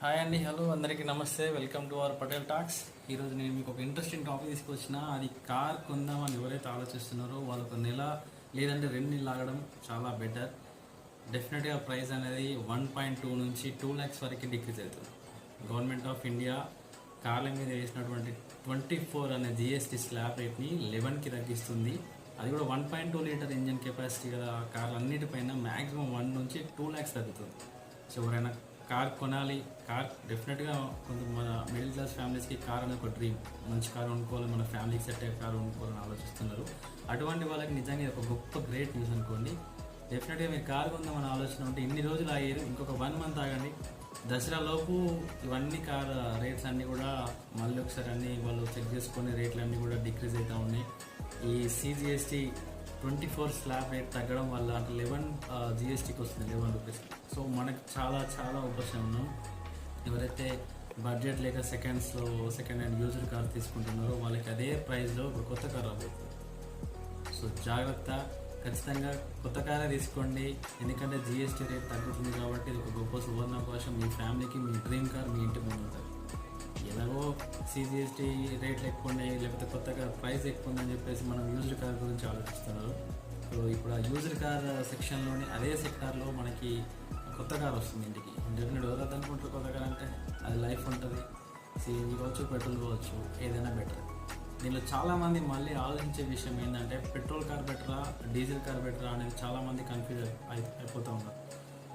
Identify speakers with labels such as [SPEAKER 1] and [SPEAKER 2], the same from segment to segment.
[SPEAKER 1] Hi అండి hello అందరికీ నమస్తే. Welcome to our Patel talks ఈరోజు నేను మీకు ఒక ఇంట్రెస్టింగ్ టాపిక్ తీసుకొచ్చిన అది కార్ కొందామని ఎవరైతే ఆలోచిస్తున్నారో వాళ్ళు ఒక నెల లేదంటే రెండు నెలలు ఆగడం చాలా బెటర్ డెఫినెట్గా ప్రైస్ అనేది వన్ పాయింట్ టూ నుంచి టూ ల్యాక్స్ వరకు డిక్రీజ్ అవుతుంది. గవర్నమెంట్ ఆఫ్ ఇండియా కార్ల మీద వేసినటువంటి ట్వంటీ ఫోర్ అనే జిఎస్టీ స్లాబ్ రేట్ని లెవెన్కి తగ్గిస్తుంది. అది కూడా one point two litre engine capacity కదా కార్లు అన్నిటిపైన మ్యాక్సిమం వన్ నుంచి టూ ల్యాక్స్ తగ్గుతుంది. సో ఎవరైనా కార్ కొనాలి కార్ డెఫినెట్గా కొంత మన మిడిల్ క్లాస్ ఫ్యామిలీస్కి కార్ అనేది ఒక డ్రీమ్. మంచి కార్ కొనుక్కోవాలి మన ఫ్యామిలీకి సెట్ అయ్యే కార్ కొనుక్కోవాలని ఆలోచిస్తున్నారు. అటువంటి వాళ్ళకి నిజంగా ఒక గొప్ప గ్రేట్ న్యూస్ అనుకోండి. డెఫినెట్గా మీరు కార్ కొందామని ఆలోచన ఉంటే ఇన్ని రోజులు అయ్యారు ఇంకొక వన్ మంత్ ఆగండి. దసరా లోపు ఇవన్నీ కార్ రేట్స్ అన్నీ కూడా మళ్ళీ ఒకసారి అన్నీ వాళ్ళు చెక్ చేసుకొని రేట్లు అన్నీ కూడా డిక్రీజ్ అవుతూ ఉన్నాయి. ఈ CGST twenty four slab rate తగ్గడం వల్ల అంటే లెవెన్ జిఎస్టీకి వస్తుంది లెవెన్ రూపీస్. సో మనకు చాలా చాలా ఉపశమనం ఎవరైతే బడ్జెట్ లేక సెకండ్స్లో సెకండ్ హ్యాండ్ యూజర్ కార్ తీసుకుంటున్నారో వాళ్ళకి అదే ప్రైస్లో ఇప్పుడు కొత్త కార్ రాబోతుంది. సో జాగ్రత్త. ఖచ్చితంగా కొత్త కారే తీసుకోండి. ఎందుకంటే జిఎస్టీ రేట్ తగ్గుతుంది కాబట్టి ఇది ఒక గొప్ప సువర్ణ అవకాశం మీ ఫ్యామిలీకి మీ డ్రీమ్ కార్ మీ ఇంటి ముందు సిజిఎస్టీ రేట్లు ఎక్కువ ఉన్నాయి లేకపోతే కొత్తగా ప్రైస్ ఎక్కువ ఉందని చెప్పేసి మనం యూజ్డ్ కార్ గురించి ఆలోచిస్తున్నారు. సో ఇప్పుడు ఆ యూజ్డ్ కార్ సెక్షన్లోని అదే సెక్టార్లో మనకి కొత్త కార్ వస్తుంది ఇంటికి. ఇంటర్నెట్ ఎవరు అనుకుంటారు కొత్త కార్ అంటే? అది లైఫ్ ఉంటుంది. సిఎన్జీ కావచ్చు పెట్రోల్ కావచ్చు ఏదైనా బెటర్ దీనిలో చాలామంది మళ్ళీ ఆలోచించే విషయం ఏంటంటే పెట్రోల్ కార్ బెటరా డీజిల్ కార్ బెటరా అనేది చాలామంది కన్ఫ్యూజ్ అయిపోతూ ఉన్నారు.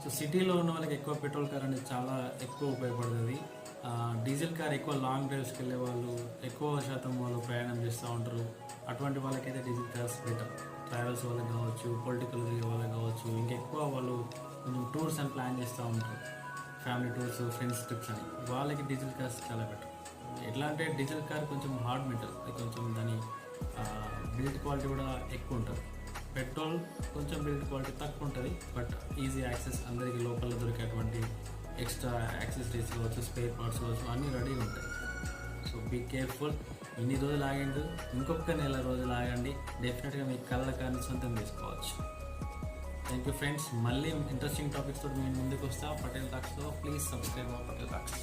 [SPEAKER 1] సో సిటీలో ఉన్న వాళ్ళకి ఎక్కువ పెట్రోల్ కార్ అనేది చాలా ఎక్కువ ఉపయోగపడుతుంది. డీజిల్ కార్ ఎక్కువ లాంగ్ డ్రైవ్స్కి వెళ్ళే వాళ్ళు ఎక్కువ శాతం వాళ్ళు ప్రయాణం చేస్తూ ఉంటారు. అటువంటి వాళ్ళకైతే డీజిల్ కార్స్ బెటర్. ట్రావెల్స్ వాళ్ళకి కావచ్చు పొలిటికల్ వాళ్ళకి కావచ్చు ఇంకెక్కువ వాళ్ళు కొంచెం టూర్స్ అని ప్లాన్ చేస్తూ ఉంటారు. ఫ్యామిలీ టూర్స్ ఫ్రెండ్స్ ట్రిప్స్ అని. వాళ్ళకి డీజిల్ కార్స్ చాలా బెటర్. ఎట్లా అంటే డీజిల్ కార్ కొంచెం హార్డ్ మెటల్ కొంచెం దాని బిల్డ్ క్వాలిటీ కూడా ఎక్కువ ఉంటుంది. పెట్రోల్ కొంచెం బిల్డ్ క్వాలిటీ తక్కువ ఉంటుంది బట్ ఈజీ యాక్సెస్ అందరికీ లోపల దొరికేటువంటి ఎక్స్ట్రా యాక్సెసరీస్ కావచ్చు స్పేర్ పార్ట్స్ కావచ్చు అన్నీ రెడీగా ఉంటాయి. So be careful. ఇన్ని రోజులు ఆగండి. ఇంకొక నెల రోజులు ఆగండి. డెఫినెట్గా మీ కళ్ళ కానీ సొంతం తీసుకోవచ్చు థ్యాంక్ యూ ఫ్రెండ్స్ మళ్ళీ ఇంట్రెస్టింగ్ టాపిక్స్ తోటి మేము ముందుకు వస్తా. పటేల్ టాక్స్లో ప్లీజ్ సబ్స్క్రైబ్ పటేల్ టాక్స్